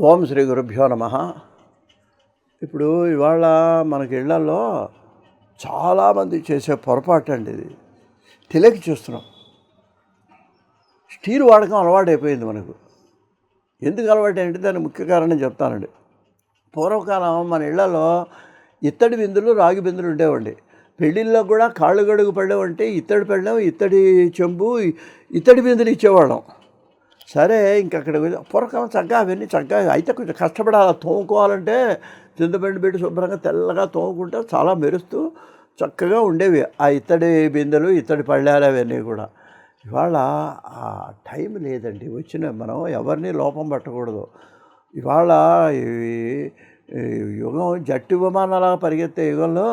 ఓం శ్రీ గురుభ్యో నమ. ఇప్పుడు ఇవాళ మనకి ఇళ్ళలో చాలామంది చేసే పొరపాటు అండి ఇది. తెలియక చూస్తున్నాం. స్టీల్ వాడకం అలవాటైపోయింది మనకు. ఎందుకు అలవాటు ఏంటి దాని ముఖ్య కారణం చెప్తానండి. పూర్వకాలం మన ఇళ్ళలో ఇత్తడి బిందులు రాగి బిందులు ఉండేవండి. పెళ్ళిళ్ళలో కూడా కాళ్ళు గడుగు పడేవంటే ఇత్తడి పెళ్ళం ఇత్తడి చెంబు ఇత్తడి బిందులు ఇచ్చేవాళ్ళం. సరే ఇంక అక్కడ పూర్వకాలం చక్కగా అవన్నీ చక్కగా అయితే కొంచెం కష్టపడాలి. తోముకోవాలంటే చింతపండు పెట్టి శుభ్రంగా తెల్లగా తోముకుంటే చాలా మెరుస్తూ చక్కగా ఉండేవి. ఆ ఇత్తడి బిందెలు ఇత్తడి పళ్ళాలు అవన్నీ కూడా. ఇవాళ ఆ టైం లేదండి. వచ్చిన మనం ఎవరిని లోపం పట్టకూడదు. ఇవాళ ఇవి ఈ యుగం జట్టు విమానాలుగా పరిగెత్తే యుగంలో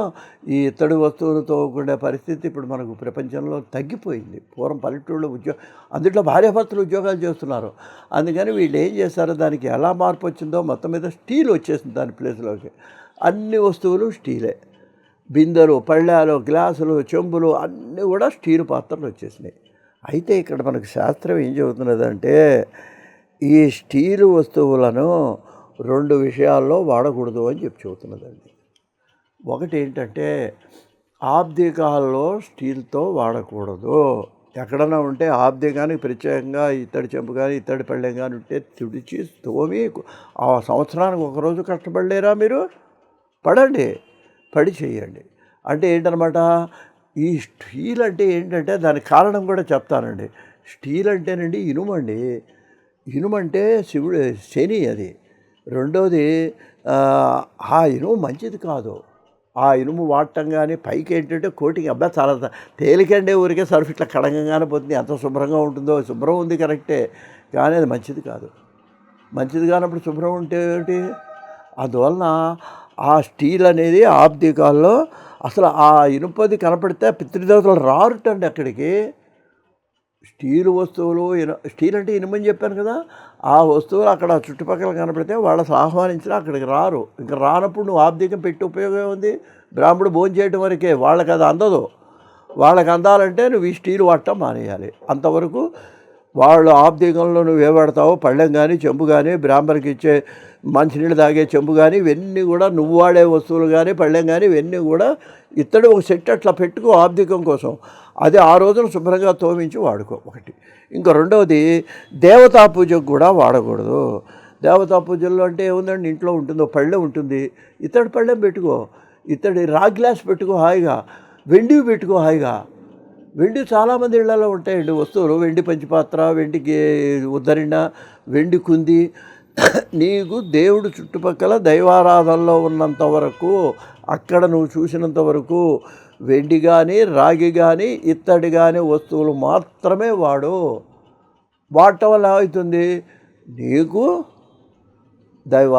ఈ ఇత్తడి వస్తువులు తోముకునే పరిస్థితి ఇప్పుడు మనకు ప్రపంచంలో తగ్గిపోయింది. పూర్వం పల్లెటూళ్ళు ఉద్యోగ అందులో భార్యాభర్తలు ఉద్యోగాలు చేస్తున్నారు. అందుకని వీళ్ళు ఏం చేస్తారో దానికి ఎలా మార్పు వచ్చిందో మొత్తం మీద స్టీల్ వచ్చేసింది దాని ప్లేస్లోకి అన్ని వస్తువులు స్టీలే. బిందెలు పళ్ళాలు గ్లాసులు చెంబులు అన్నీ కూడా స్టీల్ పాత్రలు వచ్చేసినాయి. అయితే ఇక్కడ మనకు శాస్త్రం ఏం చెబుతున్నదంటే ఈ స్టీలు వస్తువులను రెండు విషయాల్లో వాడకూడదు అని చెప్పి చెబుతున్నదండి. ఒకటి ఏంటంటే ఆబ్దికాల్లో స్టీల్తో వాడకూడదు. ఎక్కడన్నా ఉంటే ఆబ్దికానికి ప్రత్యేకంగా ఇత్తడి చెంపు కానీ ఇత్తడి పళ్ళెం కానీ ఉంటే తుడిచి తోమి ఆ సంవత్సరానికి ఒకరోజు కష్టపడలేరా మీరు? పడండి. పడి చేయండి. అంటే ఏంటనమాట ఈ స్టీల్ అంటే ఏంటంటే దానికి కారణం కూడా చెప్తానండి. స్టీల్ అంటేనండి ఇనుమండి. ఇనుమంటే శివుడు శని అది. రెండోది ఆ ఇనుము మంచిది కాదు. ఆ ఇనుము వాడటం కానీ పైకి ఏంటంటే కోటింగ్ అబ్బాయి చాలా తేలికండే ఊరికే సర్ఫ్ ఇట్లా కడంగానే పోతుంది. ఎంత శుభ్రంగా ఉంటుందో శుభ్రం ఉంది కరెక్టే కానీ అది మంచిది కాదు. మంచిది కానప్పుడు శుభ్రం ఉంటే ఏమిటి అందువలన ఆ స్టీల్ అనేది ఆబ్దికాల్లో అసలు ఆ ఇనుపది కనపడితే పితృదేవతలు రారుటండి అక్కడికి. స్టీల్ వస్తువులు ఇన స్టీల్ అంటే ఇనుమని చెప్పాను కదా ఆ వస్తువులు అక్కడ చుట్టుపక్కల కనపడితే వాళ్ళని ఆహ్వానించినా అక్కడికి రారు. ఇంకా రానప్పుడు నువ్వు ఆబ్దికం పెట్టి ఉపయోగం ఉంది బ్రాహ్మడు భోజనం చేయడం వరకే. వాళ్ళకి అది అందదు. వాళ్ళకి అందాలంటే నువ్వు ఈ స్టీల్ వాడటం మానేయాలి. అంతవరకు వాళ్ళు ఆబ్దికంలో నువ్వు ఏవాడతావో పళ్ళెం కానీ చెంబు కానీ బ్రాహ్మణకి ఇచ్చే మంచినీళ్ళు తాగే చెంబు కానీ ఇవన్నీ కూడా నువ్వు వాడే వస్తువులు కానీ పళ్ళెం కానీ ఇవన్నీ కూడా ఇత్తడి ఒక సెట్ అట్లా పెట్టుకో ఆబ్దికం కోసం. అది ఆ రోజున శుభ్రంగా తోమించి వాడుకో ఒకటి. ఇంకా రెండవది దేవతా పూజకు కూడా వాడకూడదు. దేవతా పూజల్లో అంటే ఏముందండి? ఇంట్లో ఉంటుందో పళ్ళెం ఉంటుంది. ఇత్తడి పళ్ళెం పెట్టుకో. ఇత్తడి రా గ్లాస్ పెట్టుకో హాయిగా. వెండి పెట్టుకో హాయిగా. వెండి చాలామంది ఇళ్ళలో ఉంటాయండి వస్తువులు. వెండి పంచిపాత్ర వెండికి ఉద్దరిన వెండి కుంది. నీకు దేవుడు చుట్టుపక్కల దైవారాధనలో ఉన్నంత వరకు అక్కడ నువ్వు చూసినంత వరకు వెండి కానీ రాగి కానీ ఇత్తడి కానీ వస్తువులు మాత్రమే వాడు. వాడటం వల్ల ఏమవుతుంది? నీకు దైవ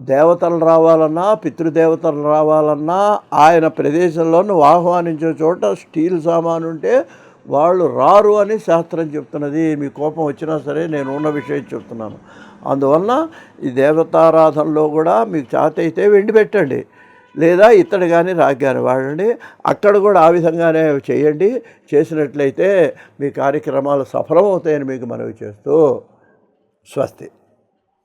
దేవతలు రావాలన్నా పితృదేవతలు రావాలన్నా ఆయన ప్రదేశంలో నువ్వు ఆహ్వానించే చోట స్టీల్ సామాను ఉంటే వాళ్ళు రారు అని శాస్త్రం చెప్తున్నది. మీ కోపం వచ్చినా సరే నేను ఉన్న విషయం చెప్తున్నాను. అందువలన ఈ దేవతారాధనలో కూడా మీకు చేత అయితే వెండి పెట్టండి. లేదా ఇత్తడి కానీ రాగి కానీ వాడండి. అక్కడ కూడా ఆ విధంగానే చేయండి. చేసినట్లయితే మీ కార్యక్రమాలు సఫలమవుతాయని మీకు మనవి చేస్తూ స్వస్తి.